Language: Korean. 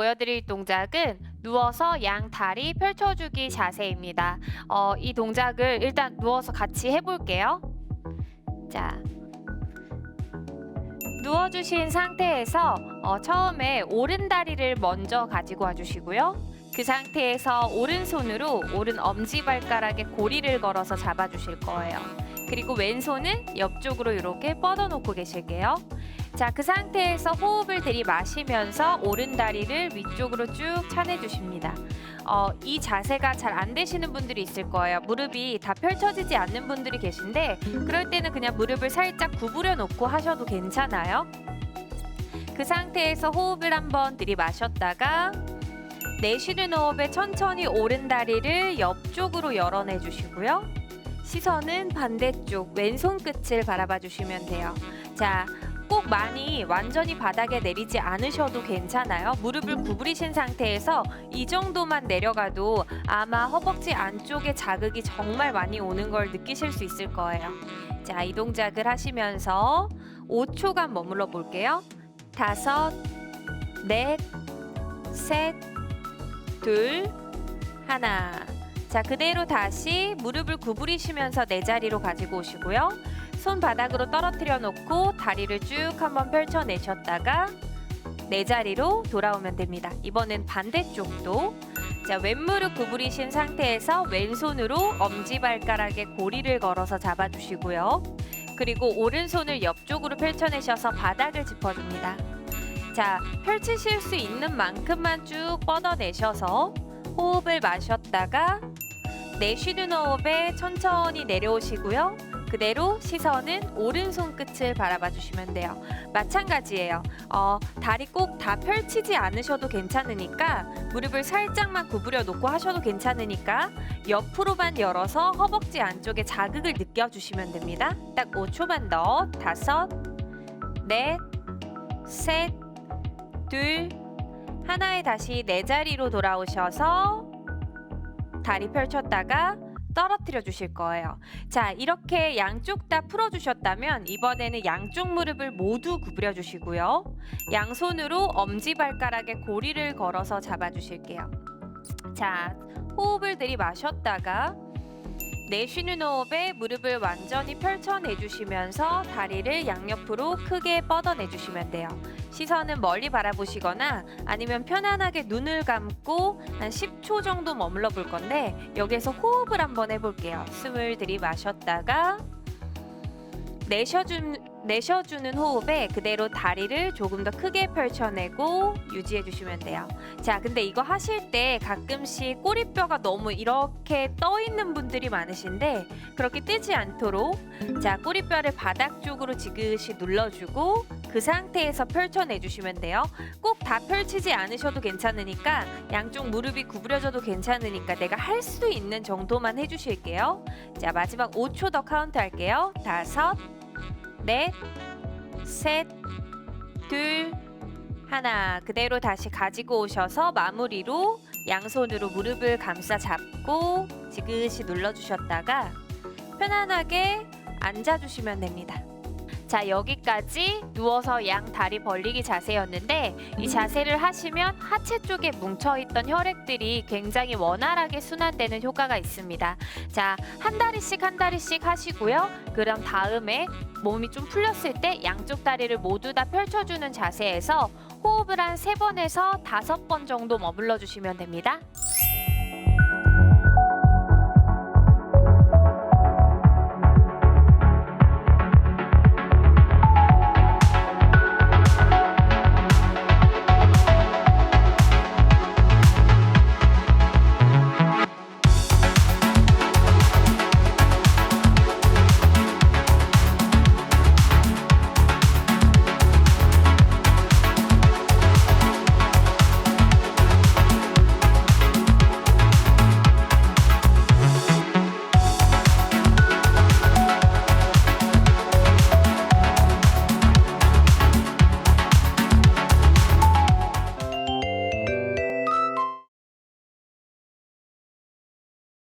보여드릴 동작은 누워서 양 다리 펼쳐주기 자세입니다. 어, 이 동작을 일단 누워서 같이 해볼게요. 자, 누워주신 상태에서 어, 처음에 오른 다리를 먼저 가지고 와주시고요. 그 상태에서 오른손으로 오른 엄지발가락에 고리를 걸어서 잡아주실 거예요. 그리고 왼손은 옆쪽으로 이렇게 뻗어놓고 계실게요. 자, 그 상태에서 호흡을 들이마시면서 오른 다리를 위쪽으로 쭉 차내주십니다. 어, 이 자세가 잘 안 되시는 분들이 있을 거예요. 무릎이 다 펼쳐지지 않는 분들이 계신데 그럴 때는 그냥 무릎을 살짝 구부려 놓고 하셔도 괜찮아요. 그 상태에서 호흡을 한번 들이마셨다가 내쉬는 호흡에 천천히 오른 다리를 옆쪽으로 열어내 주시고요. 시선은 반대쪽 왼손 끝을 바라봐 주시면 돼요. 자, 꼭 많이 완전히 바닥에 내리지 않으셔도 괜찮아요. 무릎을 구부리신 상태에서 이 정도만 내려가도 아마 허벅지 안쪽에 자극이 정말 많이 오는 걸 느끼실 수 있을 거예요. 자, 이 동작을 하시면서 5초간 머물러 볼게요. 다섯, 넷, 셋, 둘, 하나. 자, 그대로 다시 무릎을 구부리시면서 내 자리로 가지고 오시고요. 손 바닥으로 떨어뜨려 놓고 다리를 쭉 한번 펼쳐 내셨다가 내 자리로 돌아오면 됩니다. 이번엔 반대쪽도 자, 왼무릎 구부리신 상태에서 왼손으로 엄지발가락에 고리를 걸어서 잡아주시고요. 그리고 오른손을 옆쪽으로 펼쳐내셔서 바닥을 짚어줍니다. 자, 펼치실 수 있는 만큼만 쭉 뻗어내셔서 호흡을 마셨다가 내쉬는 호흡에 천천히 내려오시고요. 그대로 시선은 오른손 끝을 바라봐 주시면 돼요. 마찬가지예요. 어, 다리 꼭 다 펼치지 않으셔도 괜찮으니까 무릎을 살짝만 구부려 놓고 하셔도 괜찮으니까 옆으로만 열어서 허벅지 안쪽에 자극을 느껴주시면 됩니다. 딱 5초만 더. 다섯, 넷, 셋, 둘, 하나에 다시 내 자리로 돌아오셔서 다리 펼쳤다가 떨어뜨려 주실 거예요. 자, 이렇게 양쪽 다 풀어 주셨다면 이번에는 양쪽 무릎을 모두 구부려 주시고요. 양손으로 엄지발가락에 고리를 걸어서 잡아 주실게요. 자, 호흡을 들이마셨다가 내쉬는 호흡에 무릎을 완전히 펼쳐내 주시면서 다리를 양옆으로 크게 뻗어내 주시면 돼요. 시선은 멀리 바라보시거나 아니면 편안하게 눈을 감고 한 10초 정도 머물러 볼 건데 여기에서 호흡을 한번 해볼게요. 숨을 들이마셨다가 내쉬어준, 내쉬어주는 호흡에 그대로 다리를 조금 더 크게 펼쳐내고 유지해 주시면 돼요. 자, 근데 이거 하실 때 가끔씩 꼬리뼈가 너무 이렇게 떠 있는 분들이 많으신데 그렇게 뜨지 않도록 자, 꼬리뼈를 바닥 쪽으로 지그시 눌러주고 그 상태에서 펼쳐내 주시면 돼요. 꼭 다 펼치지 않으셔도 괜찮으니까 양쪽 무릎이 구부려져도 괜찮으니까 내가 할 수 있는 정도만 해주실게요. 자, 마지막 5초 더 카운트 할게요. 다섯, 넷, 셋, 둘, 하나. 그대로 다시 가지고 오셔서 마무리로 양손으로 무릎을 감싸 잡고 지그시 눌러주셨다가 편안하게 앉아주시면 됩니다. 자, 여기까지 누워서 양 다리 벌리기 자세였는데 이 자세를 하시면 하체 쪽에 뭉쳐있던 혈액들이 굉장히 원활하게 순환되는 효과가 있습니다. 자, 한 다리씩 한 다리씩 하시고요. 그럼 다음에 몸이 좀 풀렸을 때 양쪽 다리를 모두 다 펼쳐주는 자세에서 호흡을 한 세 번에서 다섯 번 정도 머물러 주시면 됩니다.